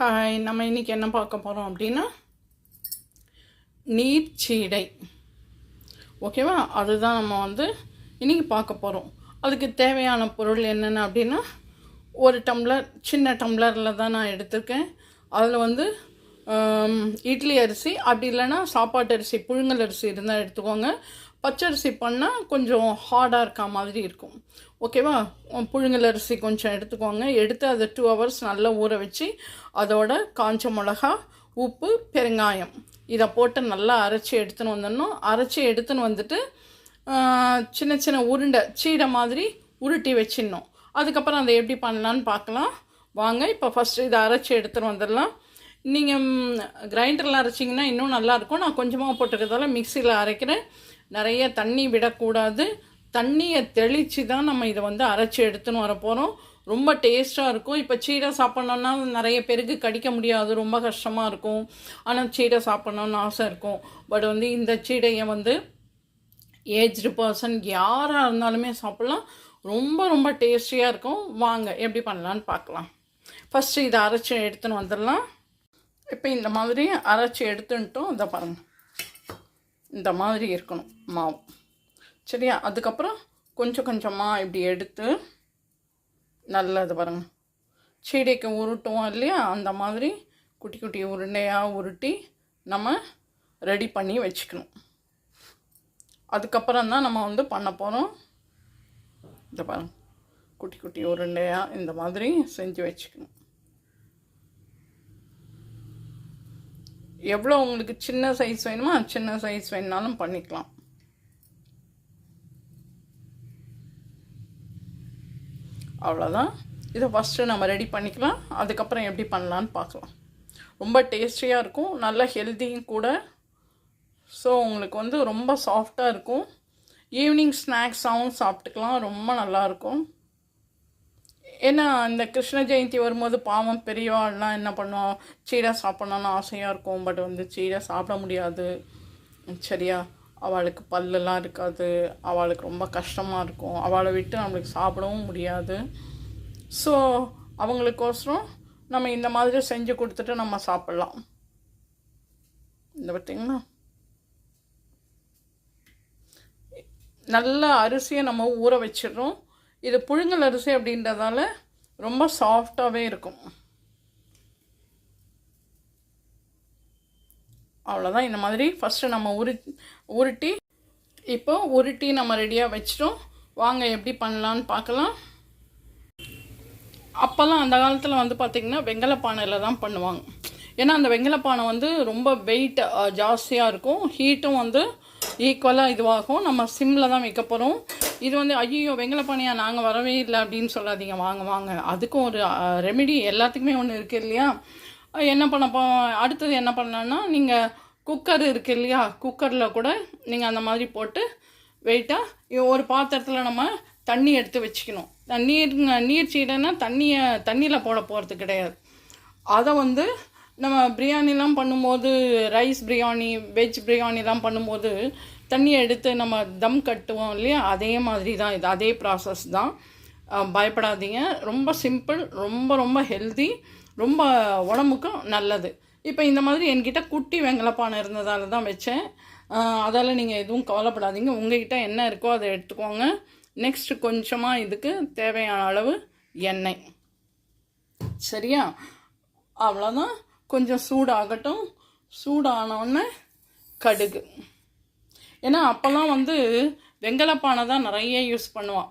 Hi நம்ம இன்னைக்கு என்ன பார்க்க போகிறோம் அப்படின்னா நீர்ச்சீடை ஓகேவா? அதுதான் நம்ம வந்து இன்றைக்கி பார்க்க போகிறோம் அதுக்கு தேவையான பொருள் என்னென்ன அப்படின்னா ஒரு டம்ளர் சின்ன டம்ளரில் தான் நான் எடுத்திருக்கேன். அதில் வந்து இட்லி அரிசி அப்படி இல்லைன்னா சாப்பாட்டு அரிசி புழுங்கல் அரிசி இருந்தால் எடுத்துக்கோங்க. பச்சரிசி பண்ணால் கொஞ்சம் ஹார்டாக இருக்க மாதிரி இருக்கும். ஓகேவா புழுங்கல் அரிசி கொஞ்சம் எடுத்துக்கோங்க. எடுத்து அதை டூ ஹவர்ஸ் நல்லா ஊற வச்சு அதோட காஞ்ச மிளகா உப்பு பெருங்காயம். இதை போட்டு நல்லா அரைச்சி எடுத்துன்னு வந்துடணும். அரைச்சி எடுத்துன்னு வந்துட்டு சின்ன சின்ன உருண்டை சீடை மாதிரி உருட்டி வச்சிடணும். அதுக்கப்புறம் அதை எப்படி பண்ணலான்னு பார்க்கலாம். வாங்க இப்போ ஃபஸ்ட்டு இதை அரைச்சி எடுத்துன்னு வந்துடலாம். நீங்கள் கிரைண்டரில் அரைச்சிங்கன்னா இன்னும் நல்லாயிருக்கும் நான் கொஞ்சமாக போட்டுக்கிறதால மிக்சியில் அரைக்கிறேன். நிறைய தண்ணி விடக்கூடாது. தண்ணியை தெளித்து தான் நம்ம இதை வந்து அரைச்சி எடுத்துன்னு வர போகிறோம் ரொம்ப டேஸ்ட்டாக இருக்கும். இப்போ சீடை சாப்பிட்ணுன்னா நிறைய பேருக்கு கடிக்க முடியாது. ரொம்ப கஷ்டமாக இருக்கும். ஆனால் சீடை சாப்பிட்ணுன்னு ஆசை இருக்கும். பட் வந்து இந்த சீடையை வந்து ஏஜ்டு பர்சன் யாராக இருந்தாலுமே சாப்பிட்லாம். ரொம்ப ரொம்ப டேஸ்டியாக இருக்கும். வாங்க எப்படி பண்ணலான்னு பார்க்கலாம். ஃபஸ்ட்டு இதை அரைச்சி எடுத்துன்னு வந்துடலாம். இப்போ இந்த மாதிரி அரைச்சி எடுத்துன்ட்டோம் இதை பாருங்கள் இந்த மாதிரி இருக்கணும் மாவு. சரியா? அதுக்கப்புறம் கொஞ்சம் கொஞ்சமாக இப்படி எடுத்து நல்லது பாருங்க. சீடைக்கு உருட்டுவோம் இல்லையா? அந்த மாதிரி குட்டி குட்டி உருண்டையாக உருட்டி நம்ம ரெடி பண்ணி வச்சுக்கணும். அதுக்கப்புறம் தான் நம்ம வந்து பண்ண போகிறோம் இந்த பாருங்க. குட்டி குட்டி உருண்டையாக இந்த மாதிரி செஞ்சு வச்சுக்கணும். எவ்வளோ உங்களுக்கு சின்ன சைஸ் வேணுமோ சின்ன சைஸ் வேணுனாலும் பண்ணிக்கலாம். அவ்வளோதான் இதை ஃபஸ்ட்டு நம்ம ரெடி பண்ணிக்கலாம். அதுக்கப்புறம் எப்படி பண்ணலான்னு பார்க்கலாம். ரொம்ப டேஸ்டியாக இருக்கும். நல்ல ஹெல்த்தியும் கூட. ஸோ உங்களுக்கு வந்து ரொம்ப சாஃப்டாக இருக்கும். ஈவினிங் ஸ்நாக்ஸாகவும் சாப்பிட்டுக்கலாம். ரொம்ப நல்லாயிருக்கும் ஏன்னா இந்த கிருஷ்ண ஜெயந்தி வரும்போது பாவம் பெரியவாள்லாம் என்ன பண்ணுவோம் சீடை சாப்பிட்ணுன்னு ஆசையாக இருக்கும் பட் வந்து சீடை சாப்பிட முடியாது. சரியா? அவளுக்கு பல்லெல்லாம் இருக்காது. அவளுக்கு ரொம்ப கஷ்டமாக இருக்கும். அவளை விட்டு நம்மளுக்கு சாப்பிடவும் முடியாது. ஸோ அவங்களுக்கோசரம் நம்ம இந்த மாதிரி செஞ்சு கொடுத்துட்டு நம்ம சாப்பிட்லாம். இந்த பார்த்தீங்களா நல்ல அரிசியை நம்ம ஊற வச்சிடுறோம். இது புழுங்கல் அரிசி அப்படின்றதால ரொம்ப சாஃப்டாகவே இருக்கும். அவ்வளோதான் இந்த மாதிரி ஃபஸ்ட்டு நம்ம உரு உருட்டி இப்போ உருட்டி நம்ம ரெடியாக வச்சிட்டோம். வாங்க எப்படி பண்ணலான்னு பார்க்கலாம். அப்போல்லாம் அந்த காலத்தில் வந்து பார்த்திங்கன்னா வெங்கல பானையில் தான் பண்ணுவாங்க. ஏன்னா அந்த வெங்கல பானை வந்து ரொம்ப வெயிட் ஜாஸ்தியாக இருக்கும். ஹீட்டும் வந்து ஈக்குவலாக இதுவாகும். நம்ம சிம்மில் தான் வைக்க போகிறோம் இது வந்து ஐயோ வெங்கல நாங்கள் வரவே இல்லை அப்படின்னு சொல்லாதீங்க. வாங்க வாங்க. அதுக்கும் ஒரு ரெமெடி எல்லாத்துக்குமே ஒன்று இருக்குது இல்லையா? என்ன பண்ண அடுத்தது என்ன பண்ணலான்னா நீங்கள் குக்கர் இருக்குது இல்லையா? குக்கரில் கூட நீங்கள் அந்த மாதிரி போட்டு வெயிட்டாக ஒரு பாத்திரத்தில் நம்ம தண்ணி எடுத்து வச்சுக்கணும். நீர் நீர் சீடைன்னா தண்ணியை தண்ணியில் போட போகிறது கிடையாது. அதை வந்து நம்ம பிரியாணிலாம் பண்ணும்போது ரைஸ் பிரியாணி வெஜ் பிரியாணிலாம் பண்ணும்போது தண்ணியை எடுத்து நம்ம தம் கட்டுவோம் இல்லையா? அதே மாதிரி தான் இது. அதே ப்ராசஸ் தான். பயப்படாதீங்க. ரொம்ப சிம்பிள் ரொம்ப ரொம்ப ஹெல்தி ரொம்ப உடம்புக்கும் நல்லது. இப்போ இந்த மாதிரி என்கிட்ட குட்டி வெங்கலப்பானை இருந்ததால் தான் வச்சேன். அதால் நீங்கள் எதுவும் கவலைப்படாதீங்க. உங்ககிட்ட என்ன இருக்கோ அதை எடுத்துக்கோங்க. நெக்ஸ்ட் கொஞ்சமாக இதுக்கு தேவையான அளவு எண்ணெய். சரியா? அவ்வளோதான் கொஞ்சம் சூடாகட்டும். சூடானவுடனே கடுகு. ஏன்னா அப்போல்லாம் வந்து வெங்கலப்பானை தான் நிறைய யூஸ் பண்ணுவான்.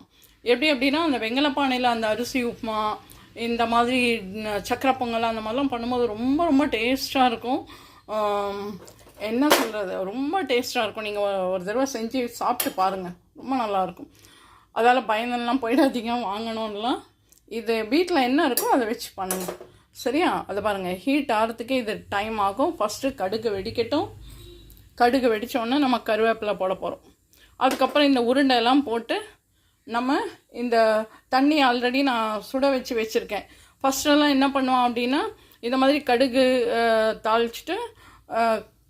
எப்படி அப்படின்னா அந்த வெங்கலப்பானையில் அந்த அரிசி உப்புமா இந்த மாதிரி சக்கரை பொங்கல் அந்த மாதிரிலாம் பண்ணும்போது ரொம்ப ரொம்ப டேஸ்ட்டாக இருக்கும். என்ன சொல்கிறது ரொம்ப டேஸ்ட்டாக இருக்கும். நீங்கள் ஒரு தடவை செஞ்சு சாப்பிட்டு பாருங்கள் ரொம்ப நல்லாயிருக்கும் அதால் பயந்தெல்லாம் போயிடாதீங்க. வாங்கணும்லாம் இது வீட்டில் என்ன இருக்கோ அதை வச்சு பண்ணுங்கள் சரியா? அதை பாருங்கள் ஹீட் ஆகிறதுக்கே இது டைம் ஆகும். ஃபஸ்ட்டு கடுகு வெடிக்கட்டும். கடுகு வெடித்தோடனே நம்ம கருவேப்பிலை போட போகிறோம் அதுக்கப்புறம் இந்த உருண்டை எல்லாம் போட்டு நம்ம இந்த தண்ணி ஆல்ரெடி நான் சுட வச்சு வச்சுருக்கேன். ஃபஸ்ட்டெல்லாம் என்ன பண்ணுவோம் அப்படின்னா இந்த மாதிரி கடுகு தாளிச்சிட்டு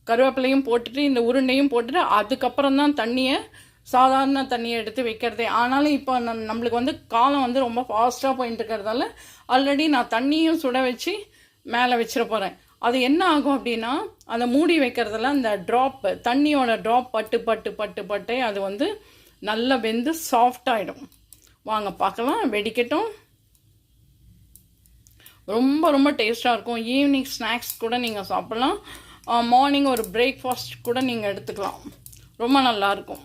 கருவேப்பிலையும் போட்டுட்டு இந்த உருண்டையும் போட்டுட்டு அதுக்கப்புறம் தான் தண்ணியை சாதாரண தண்ணியை எடுத்து வைக்கிறதே. ஆனாலும் இப்போ நம் நம்மளுக்கு வந்து காலம் வந்து ரொம்ப ஃபாஸ்ட்டாக போயிட்டு இருக்கிறதால ஆல்ரெடி நான் தண்ணியும் சுட வச்சு மேலே வச்சிட போகிறேன் அது என்ன ஆகும் அப்படின்னா அந்த மூடி வைக்கிறதுல அந்த ட்ராப் தண்ணியோட ட்ராப் பட்டு பட்டு பட்டு பட்டே அது வந்து நல்லா வெந்து சாஃப்டாகிடும் வாங்க பார்க்கலாம். வெடிக்கட்டும். ரொம்ப ரொம்ப டேஸ்ட்டாக இருக்கும். ஈவினிங் ஸ்நாக்ஸ் கூட நீங்கள் சாப்பிட்லாம். மார்னிங் ஒரு பிரேக்ஃபாஸ்ட் கூட நீங்கள் எடுத்துக்கலாம். ரொம்ப நல்லாயிருக்கும்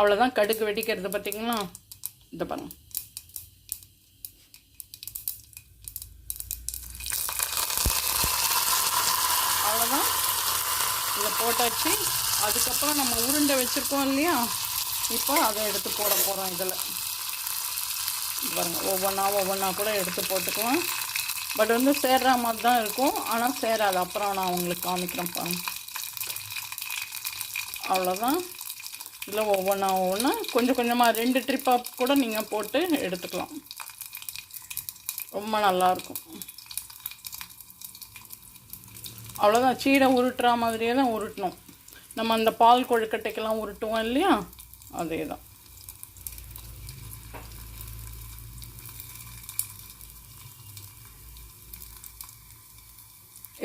அவ்வளோதான் கடுகு வெடிக்கிறது பார்த்திங்களா இந்த பாருங்க. அவ்வளோதான் இதை போட்டாச்சு. அதுக்கப்புறம் நம்ம உருண்டை வச்சுருக்கோம் இல்லையா? இப்போ அதை எடுத்து போட போகிறோம் இதில். பாருங்கள் ஒவ்வொன்றா ஒவ்வொன்றா கூட எடுத்து போட்டுக்குவேன் பட் வந்து சேர்ற மாதிரி தான் இருக்கும். ஆனால் சேராது. அப்புறம் நான் உங்களுக்கு காமிக்கிறேன் பாருங்க. அவ்வளோதான் இதில் ஒவ்வொன்றா ஒவ்வொன்றா கொஞ்சம் கொஞ்சமாக ரெண்டு ட்ரிப்பாக கூட நீங்கள் போட்டு எடுத்துக்கலாம். ரொம்ப நல்லாயிருக்கும். அவ்வளோதான் சீடை உருட்டுற மாதிரியே தான் உருட்டணும். நம்ம அந்த பால் கொழுக்கட்டைக்கெல்லாம் உருட்டுவோம் இல்லையா? அதே தான்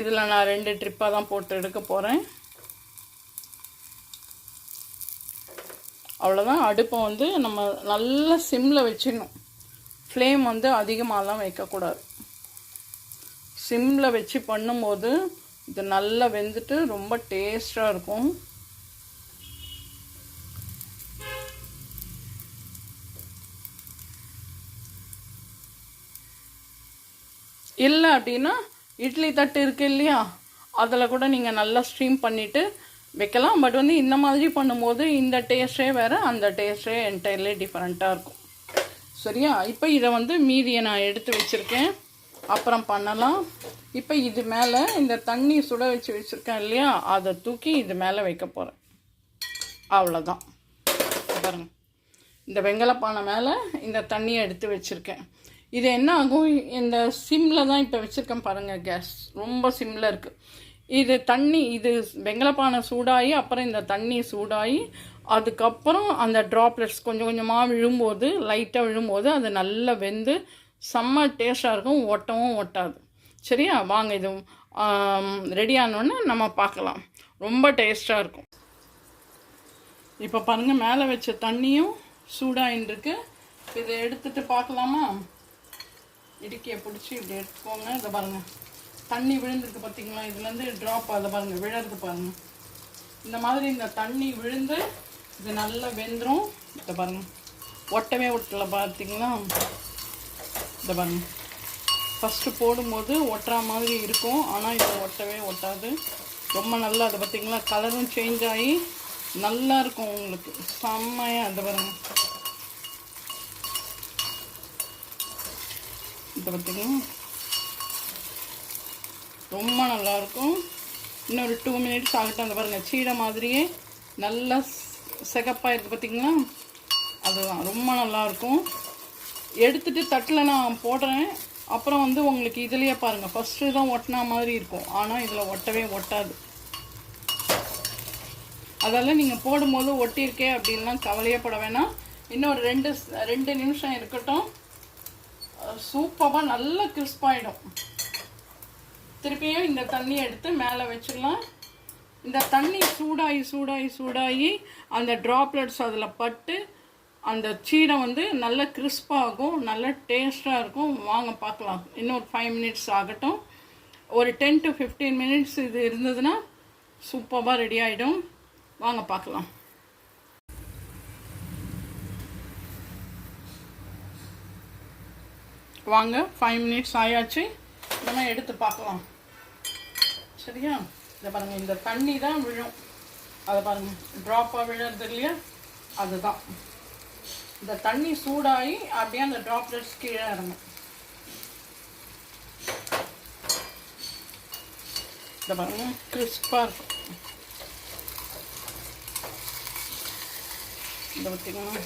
இதில் நான் ரெண்டு ட்ரிப்பாக தான் போட்டு எடுக்க போகிறேன். அவ்வளோதான் அடுப்பை வந்து நம்ம நல்ல சிம்மில் வச்சிடணும். ஃப்ளேம் வந்து அதிகமாகலாம் வைக்கக்கூடாது. சிம்மில் வச்சு பண்ணும்போது இது நல்லா வெந்துட்டு ரொம்ப டேஸ்ட்டாக இருக்கும். இல்லை அப்படின்னா இட்லி தட்டு இருக்கு இல்லையா? அதில் கூட நீங்கள் நல்லா ஸ்ட்ரீம் பண்ணிவிட்டு வைக்கலாம். பட் வந்து இந்த மாதிரி பண்ணும்போது இந்த டேஸ்ட்டே வேறு அந்த டேஸ்ட்டே என்டையர்லி டிஃப்ரெண்ட்டாக இருக்கும். சரியா? இப்போ இதை வந்து மீதியை நான் எடுத்து வச்சுருக்கேன். அப்புறம் பண்ணலாம். இப்போ இது மேலே இந்த தண்ணி சுட வச்சு வச்சுருக்கேன் இல்லையா? அதை தூக்கி இது மேலே வைக்க போகிறேன் அவ்வளோதான் பாருங்க. இந்த வெங்கலப்பானை மேலே இந்த தண்ணியை எடுத்து வச்சுருக்கேன். இது என்ன ஆகும்? இந்த சிம்மில் தான் இப்போ வச்சுருக்கேன் பாருங்கள் கேஸ். ரொம்ப சிம்மில் இருக்குது இது தண்ணி இது வெங்கலப்பானை சூடாகி அப்புறம் இந்த தண்ணி சூடாகி அதுக்கப்புறம் அந்த ட்ராப்லெட்ஸ் கொஞ்சம் கொஞ்சமாக விழும்போது லைட்டாக விழும்போது அது நல்லா வெந்து செம்ம டேஸ்ட்டாக இருக்கும் ஒட்டவும் ஒட்டாது. சரியா? வாங்க இது ரெடி ஆனோடனே நம்ம பார்க்கலாம். ரொம்ப டேஸ்ட்டாக இருக்கும். இப்போ பாருங்கள் மேலே வச்ச தண்ணியும் சூடாயின்னு இருக்கு இதை எடுத்துகிட்டு பார்க்கலாமா? இடுக்கியை பிடிச்சி இப்படி எடுத்துக்கோங்க. இதை பாருங்கள் தண்ணி விழுந்திருக்கு பார்த்தீங்களா இதுலேருந்து ட்ராப் அதை பாருங்கள் விழறது பாருங்கள் இந்த மாதிரி இந்த தண்ணி விழுந்து இது நல்லா வெந்துடும் இதை பாருங்கள் ஒட்டவே ஒட்டலை பார்த்தீங்களா இதை பாருங்க. ஃபஸ்ட்டு போடும்போது ஒட்டுற மாதிரி இருக்கும். ஆனால் இது ஒட்டவே ஒட்டாது. ரொம்ப நல்லா அதை பார்த்தீங்களா கலரும் சேஞ்ச் ஆகி நல்லா இருக்கும் உங்களுக்கு. செம்மையாக அதை பாருங்க. இதை பார்த்தீங்களா ரொம்ப நல்லாயிருக்கும். இன்னொரு டூ மினிட்ஸ் ஆகட்டும். அந்த பாருங்கள் சீடை மாதிரியே நல்லா செகப்பாக இருக்குது பார்த்திங்களா அதுதான் ரொம்ப நல்லாயிருக்கும். எடுத்துட்டு தட்டில் நான் போடுறேன். அப்புறம் வந்து உங்களுக்கு இதுலேயே பாருங்கள் ஃபஸ்ட்டு தான் ஒட்டினா மாதிரி இருக்கும். ஆனால் இதில் ஒட்டவே ஒட்டாது. அதெல்லாம் நீங்கள் போடும்போது ஒட்டியிருக்கே அப்படின்லாம் கவலையே பட வேணாம். இன்னொரு ரெண்டு ரெண்டு நிமிஷம் இருக்கட்டும். சூப்பராக நல்லா கிறிஸ்பாயிடும் திருப்பியும் இந்த தண்ணி எடுத்து மேலே வச்சிடலாம். இந்த தண்ணி சூடாகி சூடாகி சூடாகி அந்த ட்ராப்லெட்ஸ் அதில் பட்டு அந்த சீடை வந்து நல்ல கிறிஸ்பாகும் நல்ல டேஸ்ட்டாக இருக்கும். வாங்க பார்க்கலாம். இன்னொரு ஃபைவ் மினிட்ஸ் ஆகட்டும். ஒரு டென் டு ஃபிஃப்டீன் மினிட்ஸ் இது இருந்ததுன்னா சூப்பராக ரெடி ஆகிடும் வாங்க பார்க்கலாம். வாங்க ஃபைவ் மினிட்ஸ் ஆயாச்சு. நம்ம எடுத்து பார்க்கலாம். சரியா? இதை பாருங்கள் இந்த தண்ணி தான் விழும். அதை பாருங்கள் ட்ராப்பாக விழுறது இல்லையா? அதுதான். இந்த தண்ணி சூடாகி அப்படியே அந்த ட்ராப்லெட்ஸ் கீழே இறங்கும். இதை பாருங்க கிறிஸ்பாக இருக்கும். இதை பார்த்தீங்கன்னா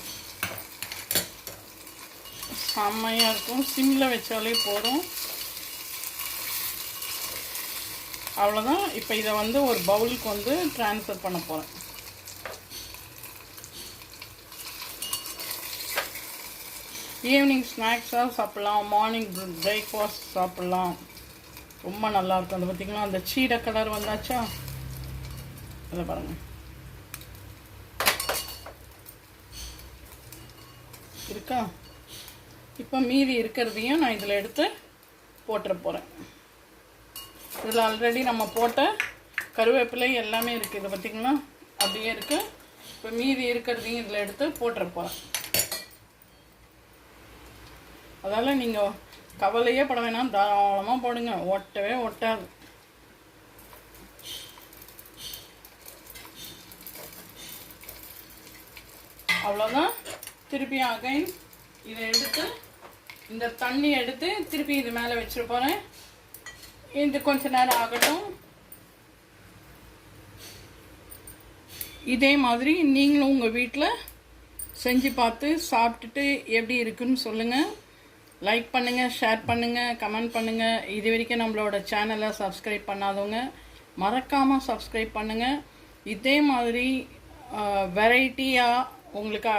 செம்மையாக இருக்கும். சிம்மில் வச்சாலே போதும். அவ்வளோதான் இப்போ இதை வந்து ஒரு பவுலுக்கு வந்து ட்ரான்ஸ்ஃபர் பண்ண போகிறேன் ஈவினிங் ஸ்நாக்ஸாக சாப்பிட்லாம். மார்னிங் பிரேக்ஃபாஸ்ட் சாப்பிட்லாம். ரொம்ப நல்லாயிருக்கும் அதை அது அந்த சீடை கலர் வந்தாச்சா? அதை பாருங்கள் இருக்கா? இப்போ மீதி இருக்கிறதையும் நான் இதில் எடுத்து போட்டுற போகிறேன் இதில் ஆல்ரெடி நம்ம போட்ட கருவேப்பிலை எல்லாமே இருக்குது இது பார்த்திங்களா? அப்படியே இருக்குது இப்போ மீதி இருக்கிறதையும் இதில் எடுத்து போட்டுற அதால் நீங்கள் கவலையே பட வேணாம். தாராளமாக போடுங்க. ஒட்டவே ஒட்டாது. அவ்வளோதான் திருப்பி அகைன் இதை எடுத்து இந்த தண்ணி எடுத்து திருப்பி இது மேலே வச்சுருப்போறேன் இது கொஞ்ச நேரம் ஆகட்டும். இதே மாதிரி நீங்களும் உங்கள் வீட்டில் செஞ்சு பார்த்து சாப்பிட்டுட்டு எப்படி இருக்குன்னு சொல்லுங்கள் லைக் பண்ணுங்கள் ஷேர் பண்ணுங்கள் கமெண்ட் பண்ணுங்கள் இது வரைக்கும் நம்மளோட சேனலை சப்ஸ்கிரைப் பண்ணாதவங்க மறக்காமல் சப்ஸ்கிரைப் பண்ணுங்கள் இதே மாதிரி வெரைட்டியாக உங்களுக்கு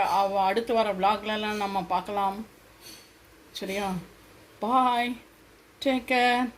அடுத்து வர vlogலலாம் நம்ம பார்க்கலாம். சரியா? Bye take care